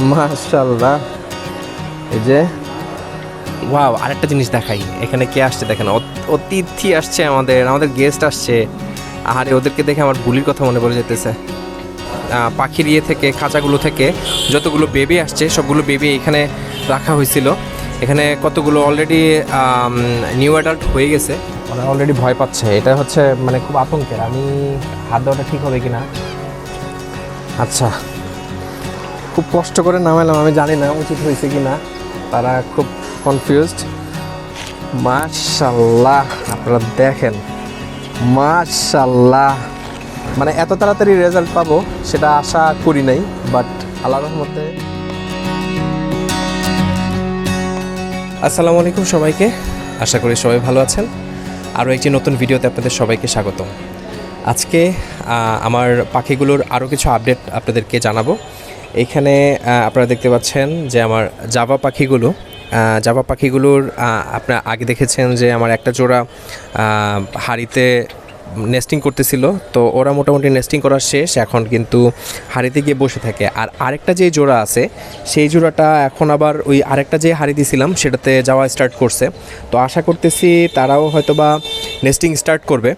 মাশাল্লাহ এই যে। ওয়াও আরেকটা জিনিস দেখাই। এখানে কে আসছে দেখেন? অত- অতিথি আসছে আমাদের আমাদের গেস্ট আসছে। আরে ওদেরকে দেখে আমার বুলির কথা মনে পড়ে যেতেছে পাখির ইয়ে থেকে খাঁচাগুলো থেকে যতগুলো বেবি আসছে সবগুলো বেবি এখানে রাখা হয়েছিল। এখানে কতগুলো অলরেডি নিউ অ্যাডাল্ট হয়ে গেছে। ওরা অলরেডি ভয় পাচ্ছে। এটা হচ্ছে মানে খুব আতঙ্কের। আমি হাত দেওয়াটা ঠিক হবে কিনা? আচ্ছা। খুব কষ্ট করে নামাইলাম আমি জানি না উচিত হয়েছে কি না তারা খুব কনফিউজড মাশাল্লাহ আপনারা দেখেন। মাশাল্লাহ মানে এত তাড়াতাড়ি রেজাল্ট পাবো, সেটা আশা করি নাই বাট আল্লাহ রহমতে। আসসালামু আলাইকুম সবাইকে। আশা করি সবাই ভালো আছেন। আরও একটি নতুন ভিডিওতে আপনাদের সবাইকে স্বাগতম। আজকে আমার পাখিগুলোর আরও কিছু আপডেট আপনাদেরকে জানাব। এখানে আপনারা দেখতে পাচ্ছেন যে আমার জাভা পাখিগুলো জাভা পাখিগুলোর আপনারা আগে দেখেছেন যে আমার একটা জোড়া হাঁড়িতে নেস্টিং করতেছিল। তো ওরা মোটামুটি নেস্টিং করা শেষ, এখন কিন্তু হাড়িতে গিয়ে বসে থাকে। আর আরেকটা যে জোড়া আছে, সেই জোড়াটা এখন আবার ওই আরেকটা যে হাড়ি দিছিলাম, সেটাতে যাওয়া স্টার্ট করছে। তো আশা করতেছি তারাও হয়তো বা নেস্টিং স্টার্ট করবে।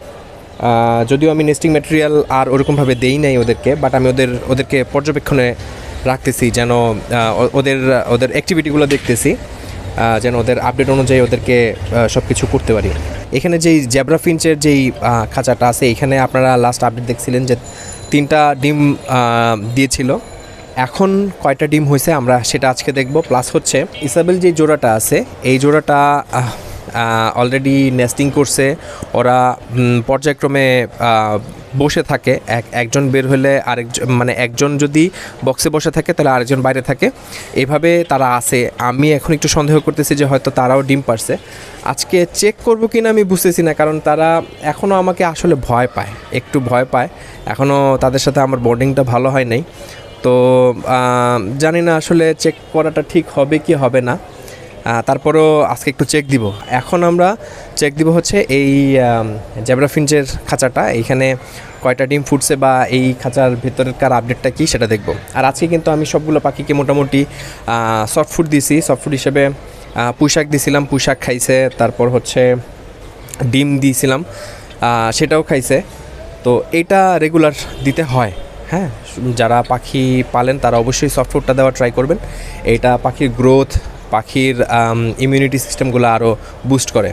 যদিও আমি নেস্টিং ম্যাটেরিয়াল আর ওরকমভাবে দেই নাই ওদেরকে বাট আমি ওদের, ওদেরকে পর্যবেক্ষণে রাখতেছি যেন ওদের ওদের অ্যাক্টিভিটিগুলো দেখতেছি যেন ওদের আপডেট অনুযায়ী ওদেরকে সব কিছু করতে পারি। এখানে যেই জ্যাব্রা ফিঞ্চের যেই খাঁচাটা আছে, এখানে আপনারা লাস্ট আপডেট দেখছিলেন যে তিনটা ডিম দিয়েছিল। এখন কয়টা ডিম হয়েছে আমরা সেটা আজকে দেখব। প্লাস হচ্ছে ইসাবেল যে জোড়াটা আছে, এই জোড়াটা অলরেডি নেস্টিং করছে। ওরা পর্যায়ক্রমে বসে থাকে। এক, একজন বের হলে আরেকজন মানে একজন যদি বক্সে বসে থাকে, তাহলে আরেকজন বাইরে থাকে। এভাবে তারা আসে আমি এখন একটু সন্দেহ করতেছি যে হয়তো তারাও ডিম পারছে। আজকে চেক করব কি না আমি বুঝতেছি না, কারণ তারা এখনও আমাকে আসলে ভয় পায়। একটু ভয় পায়। এখনও তাদের সাথে আমার বোর্ডিংটা ভালো হয় নাই। তো জানি না আসলে চেক করাটা ঠিক হবে কি হবে না। তারপরেও আজকে একটু চেক দিব। এখন আমরা চেক দিব হচ্ছে এই জ্যাবরা ফিঞ্চের খাঁচাটা। এইখানে কয়টা ডিম ফুটছে বা এই খাঁচার ভেতরকার আপডেটটা কী সেটা দেখব। আর আজকে কিন্তু আমি সবগুলো পাখিকে মোটামুটি সফট ফুড দিছি। সফট ফুড হিসেবে আহ, পুঁইশাক দিছিলাম পুঁইশাক খাইছে। তারপর হচ্ছে ডিম দিয়েছিলাম সেটাও খাইছে। তো এটা রেগুলার দিতে হয় হ্যাঁ? যারা পাখি পালেন তারা অবশ্যই সফট ফুডটা দেওয়া ট্রাই করবেন। এটা পাখির গ্রোথ পাখির ইমিউনিটি সিস্টেমগুলো আরও বুস্ট করে।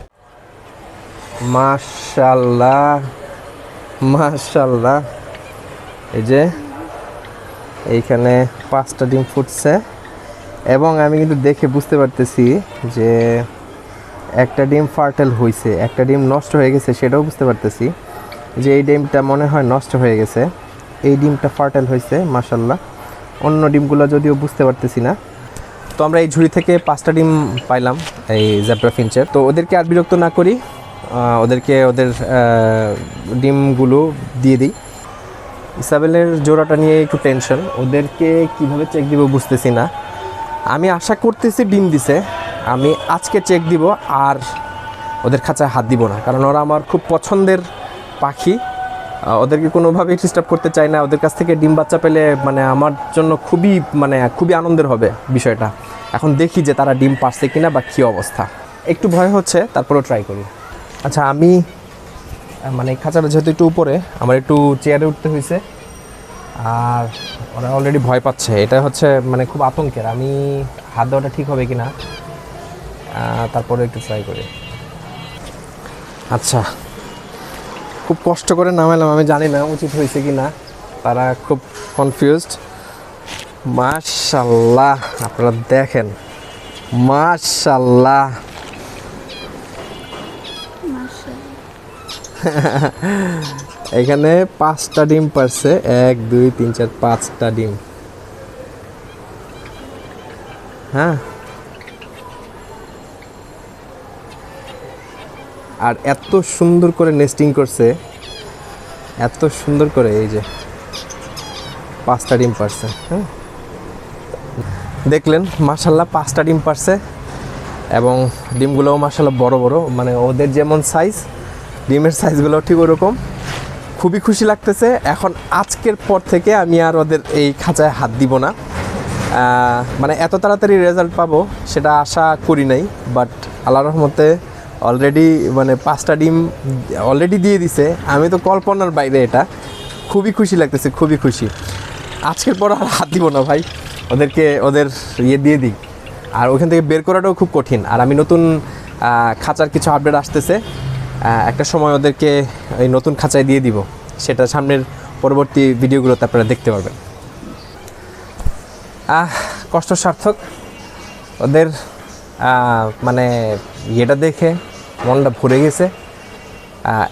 মাশাল্লাহ মাশাল্লাহ এই যে, এইখানে পাঁচটা ডিম ফুটছে। এবং আমি কিন্তু দেখে বুঝতে পারতেছি যে একটা ডিম ফার্টেল হয়েছে একটা ডিম নষ্ট হয়ে গেছে সেটাও বুঝতে পারতেছি যে এই ডিমটা মনে হয় নষ্ট হয়ে গেছে। এই ডিমটা ফার্টেল হয়েছে মাসাল্লাহ অন্য ডিমগুলো যদিও বুঝতে পারতেছি না। তো আমরা এই ঝুড়ি থেকে পাঁচটা ডিম পাইলাম, এই জ্যাপ্রা ফিঞ্চের তো ওদেরকে আর বিরক্ত না করি ওদেরকে ওদের ডিমগুলো দিয়ে দিই। ইসাবেলের জোড়াটা নিয়ে একটু টেনশন ওদেরকে কীভাবে চেক দিব বুঝতেছি না। আমি আশা করতেছি ডিম দিছে, আমি আজকে চেক দিব, আর ওদের খাঁচায় হাত দিব না, কারণ ওরা আমার খুব পছন্দের পাখি। ওদেরকে কোনোভাবেই ডিস্টার্ব করতে চাই না, ওদের কাছ থেকে ডিম বাচ্চা পেলে মানে আমার জন্য খুবই মানে খুবই আনন্দের হবে বিষয়টা। এখন দেখি যে তারা ডিম পারছে কিনা বা কী অবস্থা। একটু ভয় হচ্ছে, তারপরেও ট্রাই করি। আচ্ছা আমি মানে খাঁচাটা যেহেতু একটু উপরে, আমার একটু চেয়ারে উঠতে হয়েছে আর ওরা অলরেডি ভয় পাচ্ছে। এটা হচ্ছে মানে খুব আতঙ্কের। আমি হাত দেওয়াটা ঠিক হবে কি না তারপরে একটু ট্রাই করি। আচ্ছা খুব কষ্ট করে নামাইলাম, আমি জানি না উচিত হয়েছে কি না তারা খুব কনফিউজড মাশাল্লাহ আপনারা দেখেন। মাশাল্লাহ। এখানে পাঁচটা ডিম পারছে। এক দুই তিন চার পাঁচটা ডিম। হ্যাঁ? আর এত সুন্দর করে নেস্টিং করছে। এত সুন্দর করে এই যে পাঁচটা ডিম পারছে হ্যাঁ? দেখলেন মাসাল্লাহ পাঁচটা ডিম পারছে এবং ডিমগুলোও মাসাল্লাহ বড় বড় মানে ওদের যেমন সাইজ ডিমের সাইজগুলো ঠিক ওরকম। খুবই খুশি লাগতেছে। এখন আজকের পর থেকে আমি আর ওদের এই খাঁচায় হাত দিব না। মানে এত তাড়াতাড়ি রেজাল্ট পাবো সেটা আশা করি নাই বাট আল্লাহ রহমতে অলরেডি মানে পাঁচটা ডিম অলরেডি দিয়ে দিছে। আমি তো কল্পনার বাইরে এটা। খুবই খুশি লাগতেছে, খুবই খুশি। আজকের পর আর হাত দিব না ভাই। ওদেরকে ওদের ইয়ে দিয়ে দিই। আর ওখান থেকে বের করাটাও খুব কঠিন। আর আমি নতুন খাঁচার কিছু আপডেট আসতেছে। একটা সময় ওদেরকে এই নতুন খাঁচায় দিয়ে দিব। সেটা সামনের পরবর্তী ভিডিওগুলোতে আপনারা দেখতে পারবেন। আহ, কষ্ট সার্থক। ওদের মানে ইয়েটা দেখে মনটা ভরে গেছে।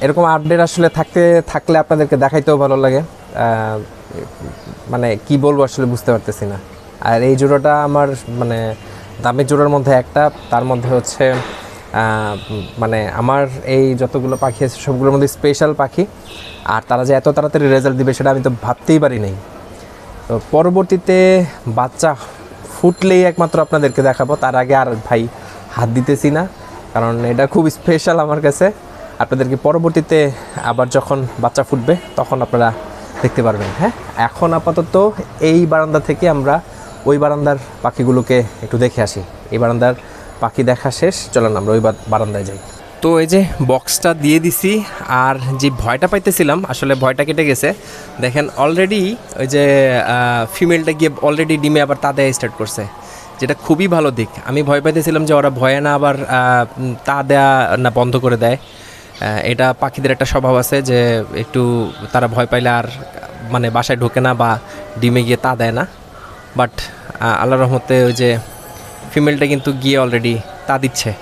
এরকম আপডেট আসলে থাকতে, থাকলে আপনাদেরকে দেখাইতেও ভালো লাগে। মানে কি বলব আসলে বুঝতে পারতেছি না। আর এই জোড়াটা আমার মানে দামি জোড়ার মধ্যে একটা, তার মধ্যে হচ্ছে মানে আমার এই যতগুলো পাখি আছে সবগুলোর মধ্যে স্পেশাল পাখি। আর তারা যে এত তাড়াতাড়ি রেজাল্ট দিবে সেটা আমি তো ভাবতেই পারি নাই। তো পরবর্তীতে বাচ্চা ফুটলেই একমাত্র আপনাদেরকে দেখাবো। তার আগে আর ভাই হাত দিতেছি না, কারণ এটা খুব স্পেশাল আমার কাছে। আপনাদেরকে পরবর্তীতে আবার যখন বাচ্চা ফুটবে, তখন আপনারা দেখতে পারবেন হ্যাঁ? এখন আপাতত এই বারান্দা থেকে আমরা ওই বারান্দার পাখিগুলোকে একটু দেখে আসি। এই বারান্দার পাখি দেখা শেষ, চলেন আমরা ওই বারান্দায় যাই। তো এই যে বক্সটা দিয়ে দিছি, আর যে ভয়টা পাইতেছিলাম, আসলে ভয়টা কেটে গেছে। দেখেন অলরেডি ওই যে ফিমেলটা গিয়ে অলরেডি ডিমে আবার তা দেয়া স্টার্ট করছে, যেটা খুবই ভালো দিক। আমি ভয় পাইতেছিলাম যে ওরা ভয়ে না আবার তা দেয়া না বন্ধ করে দেয়। এটা পাখিদের একটা স্বভাব আছে যে একটু তারা ভয় পাইলে আর মানে বাসায় ঢোকে না বা ডিমে গিয়ে তা দেয় না। বাট আল্লাহ রহমতে ওই যে ফিমেলটা কিন্তু গিয়ে অলরেডি তা দিচ্ছে।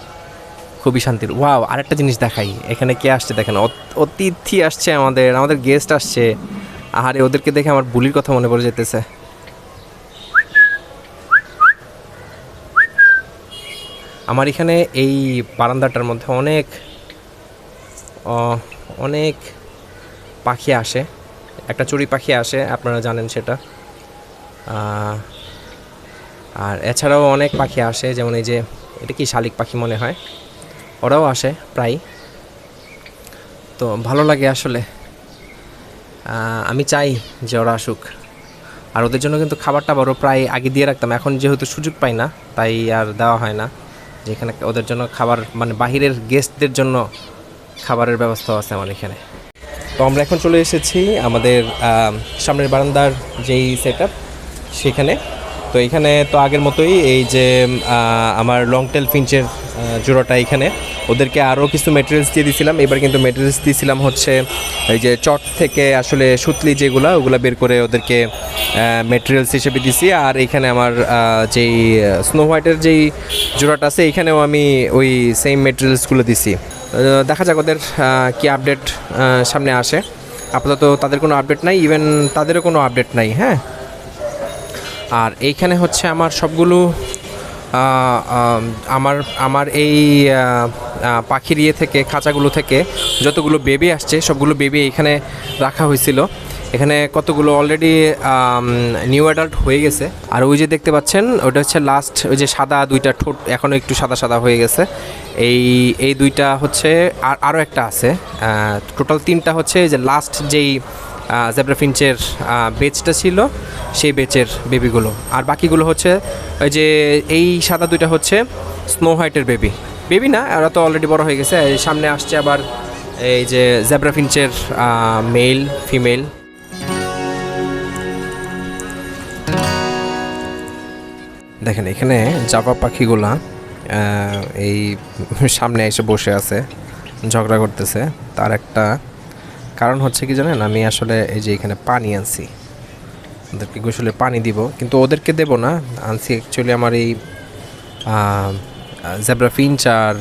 খুবই শান্তির। ওয়াও আরেকটা জিনিস দেখাই। এখানে কে আসছে দেখেন? অত- অতিথি আসছে আমাদের আমাদের গেস্ট আসছে। আহারে, ওদেরকে দেখে আমার বুলির কথা মনে পড়ে যেতেছে আমার এখানে এই বারান্দাটার মধ্যে অনেক অনেক পাখি আসে। একটা চড়ুই পাখি আসে, আপনারা জানেন সেটা। আর এছাড়াও অনেক পাখি আসে, যেমন এই যে, এটা কি শালিক পাখি মনে হয়? ওরাও আসে প্রায় তো ভালো লাগে আসলে। আমি চাই যে ওরা আসুক। আর ওদের জন্য কিন্তু খাবার টাবারও প্রায় আগে দিয়ে রাখতাম, এখন যেহেতু সুযোগ পাই না, তাই আর দেওয়া হয় না। যেখানে ওদের জন্য খাবার মানে বাহিরের গেস্টদের জন্য খাবারের ব্যবস্থা আছে আমার এখানে। তো আমরা এখন চলে এসেছি আমাদের সামনের বারান্দার যেই সেট সেখানে। তো এখানে তো আগের মতোই এই যে আমার লং টেল ফিঞ্চের জোড়াটা এখানে। ওদেরকে আরও কিছু মেটেরিয়ালস দিয়ে দিয়েছিলাম এবার কিন্তু মেটেরিয়ালস দিয়েছিলাম হচ্ছে এই যে চট থেকে আসলে সুতলি যেগুলো, ওগুলো বের করে ওদেরকে মেটেরিয়ালস হিসেবে দিছি। আর এখানে আমার যেই স্নো হোয়াইটের যেই জোড়াটা আছে, এখানেও আমি ওই সেম মেটেরিয়ালসগুলো দিছি। দেখা যাক ওদের কী আপডেট সামনে আসে। আপাতত তাদের কোনো আপডেট নাই ইভেন তাদেরও কোনো আপডেট নাই হ্যাঁ? আর এইখানে হচ্ছে আমার সবগুলো আমার আমার এই পাখির ইয়ে থেকে, খাঁচাগুলো থেকে যতগুলো বেবি আসছে, সবগুলো বেবি এখানে রাখা হয়েছিল। এখানে কতগুলো অলরেডি নিউ অ্যাডাল্ট হয়ে গেছে। আর ওই যে দেখতে পাচ্ছেন, ওটা হচ্ছে লাস্ট ওই যে সাদা দুইটা ঠোঁট এখনও একটু সাদা সাদা হয়ে গেছে। এই এই দুইটা হচ্ছে আর আরও একটা আছে। টোটাল তিনটা হচ্ছে যে লাস্ট যেই জেব্রা ফিঞ্চের বেচটা ছিল, সেই বেচের বেবিগুলো আর বাকিগুলো হচ্ছে, ওই যে এই সাদা দুইটা হচ্ছে স্নো হোয়াইটের বেবি বেবি না, ওরা তো অলরেডি বড় হয়ে গেছে সামনে আসছে আবার এই যে জেব্রা ফিঞ্চের মেল ফিমেল দেখেন, এখানে জাপা পাখিগুলা এই সামনে এসে বসে আছে, ঝগড়া করতেছে। তার একটা কারণ হচ্ছে কি জানেন, আমি আসলে এই যে এখানে পানি আনছি, ওদেরকে গোসলে পানি দিব, কিন্তু ওদেরকে দেব না। আনছি অ্যাকচুয়ালি আমার এই জেব্রা ফিঞ্চ আর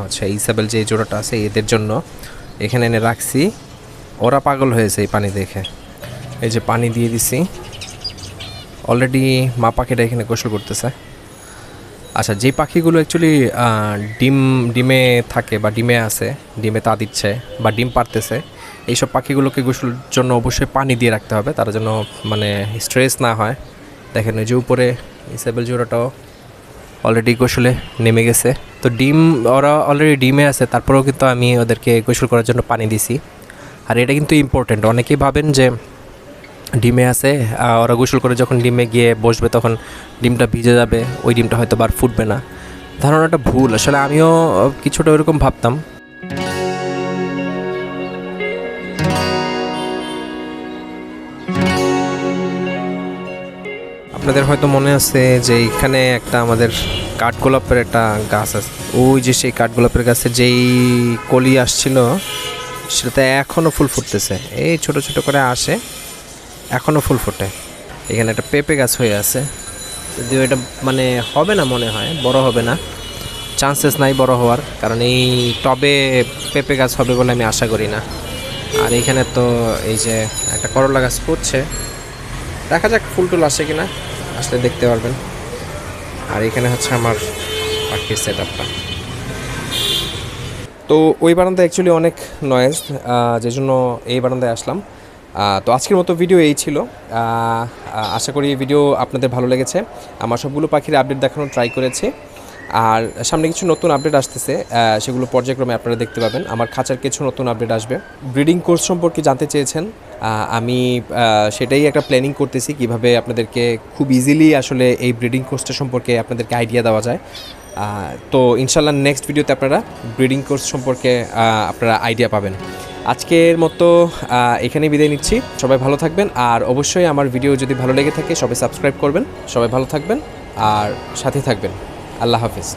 হচ্ছে ইসাবেল যে জোড়াটা আছে, এদের জন্য এখানে এনে রাখছি। ওরা পাগল হয়েছে এই পানি দেখে। এই যে পানি দিয়ে দিছি। অলরেডি মা পাখিটা এখানে গোসল করতেছে। আচ্ছা যে পাখিগুলো অ্যাকচুয়ালি ডিম, ডিমে থাকে বা ডিমে আছে, ডিমে তা দিচ্ছে বা ডিম পারতেছে এইসব পাখিগুলোকে গোসলের জন্য অবশ্যই পানি দিয়ে রাখতে হবে, তারা যেন মানে স্ট্রেস না হয়। দেখেন ওই যে উপরে ইসেবেল জোড়াটাও অলরেডি গোসলে নেমে গেছে। তো ডিম, ওরা অলরেডি ডিমে আছে, তারপরেও কিন্তু আমি ওদেরকে গোসল করার জন্য পানি দিছি। আর এটা কিন্তু ইম্পর্টেন্ট অনেকেই ভাবেন যে ডিমে আছে ওরা গোসল করে যখন ডিমে গিয়ে বসবে তখন ডিমটা ভিজে যাবে, ওই ডিমটা হয়তো বার ফুটবে না। ধারণাটা ভুল, আসলে আমিও কিছুটা ওইরকম ভাবতাম। আপনাদের হয়তো মনে আছে যে এখানে একটা আমাদের কাঠগোলাপের একটা গাছ আছে। ওই যে সেই কাঠগোলাপের গাছে যেই কলি আসছিল, সেটাতে এখনও ফুল ফুটতেছে। এই ছোট ছোট করে আসে এখনও ফুল ফোটে। এখানে একটা পেঁপে গাছ হয়ে আছে। যদিও এটা মানে হবে না মনে হয়, বড় হবে না। চান্সেস নাই বড় হওয়ার, কারণ এই টবে পেঁপে গাছ হবে বলে আমি আশা করি না। আর এখানে তো এই যে একটা করলা গাছ পড়ছে দেখা যাক ফুল টুল আসে কিনা। আসলে দেখতে পারবেন। আর এখানে হচ্ছে আমার পাখির সেট আপটা তো ওই বারান্দায় অ্যাকচুয়ালি অনেক নয়েজ যে জন্য এই বারান্দায় আসলাম। তো আজকের মতো ভিডিও এই ছিল। আশা করি ভিডিও আপনাদের ভালো লেগেছে। আমার সবগুলো পাখির আপডেট দেখানোর ট্রাই করেছি। আর সামনে কিছু নতুন আপডেট আসতেছে সেগুলো পর্যায়ক্রমে আপনারা দেখতে পাবেন। আমার খাঁচার কিছু নতুন আপডেট আসবে। ব্রিডিং কোর্স সম্পর্কে জানতে চেয়েছেন আমি সেটাই একটা প্ল্যানিং করতেছি কীভাবে আপনাদেরকে খুব ইজিলি আসলে এই ব্রিডিং কোর্সটা সম্পর্কে আপনাদেরকে আইডিয়া দেওয়া যায়। তো ইনশাল্লাহ নেক্সট ভিডিওতে আপনারা ব্রিডিং কোর্স সম্পর্কে আপনারা আইডিয়া পাবেন। আজকের মতো আহ, এখানেই বিদায় নিচ্ছি। সবাই ভালো থাকবেন আর অবশ্যই আমার ভিডিও যদি ভালো লেগে থাকে সবাই সাবস্ক্রাইব করবেন। সবাই ভালো থাকবেন আর সাথে থাকবেন। আল্লাহ হাফিজ।